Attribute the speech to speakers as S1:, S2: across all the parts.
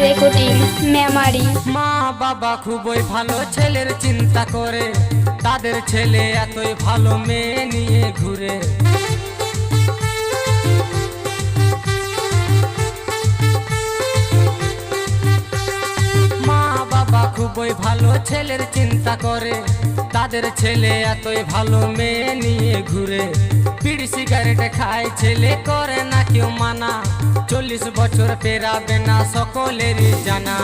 S1: মেমারি
S2: মা বাবা খুবই ভালো ছেলের চিন্তা করে। তাদের ছেলে এতই ভালো মেয়ে নিয়ে ঘুরে। মা বাবা খুবই ভালো ছেলের চিন্তা করে। তাদের ছেলে এতই ভালো মেয়ে নিয়ে ঘুরে। বিড়ি সিগারেট খায়, ছেলে করে কেউ মানা। চল্লিশ বছর পেরাবে না সকলেরই জানা।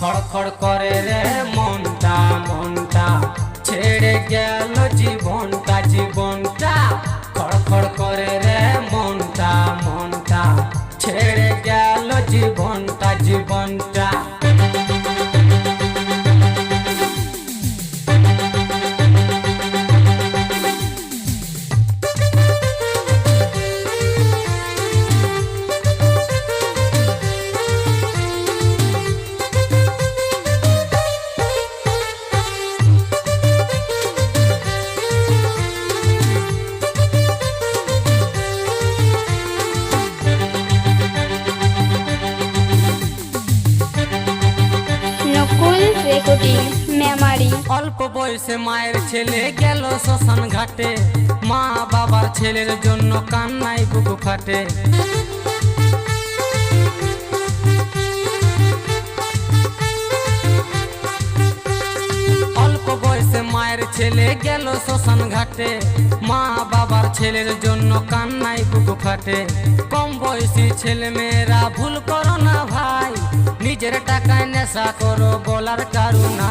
S2: খড়খড় করে রে মনটা মনটা ছেড়ে গেল জীবনটা জীবনটা অল্প বয়সে মায়ের ছেলে গেল শ্মশান ঘাটে। মা বাবার ছেলের জন্য কান্নাই বুকু ফাটে। অল্প বয়সে মায়ের ছেলে গেল শ্মশান ঘাটে। মা বাবার ছেলের জন্য কান্নাই বুকু ফাটে। কম বয়সী ছেলে মেয়েরা, ভুল করো না ভাই, নিজের টাকায় নেশা করো, বলার কারুনা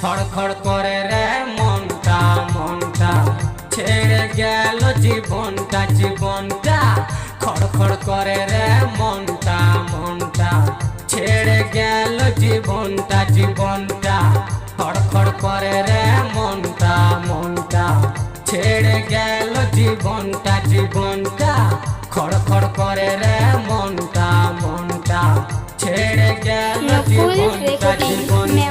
S2: খড়খড় করে রে মনটা মনটা। ছেড়ে গেল জীবনটা জীবনটা। খড়খড় করে রে মনটা মনটা। ছেড়ে গেল জীবনটা জীবনটা। খড়খড় করে রে মনটা মনটা। ছেড়ে গেল জীবনটা জীবনটা। খড়খড় করে রে মনটা মনটা। ছেড়ে গেল জীবনটা জীবনটা।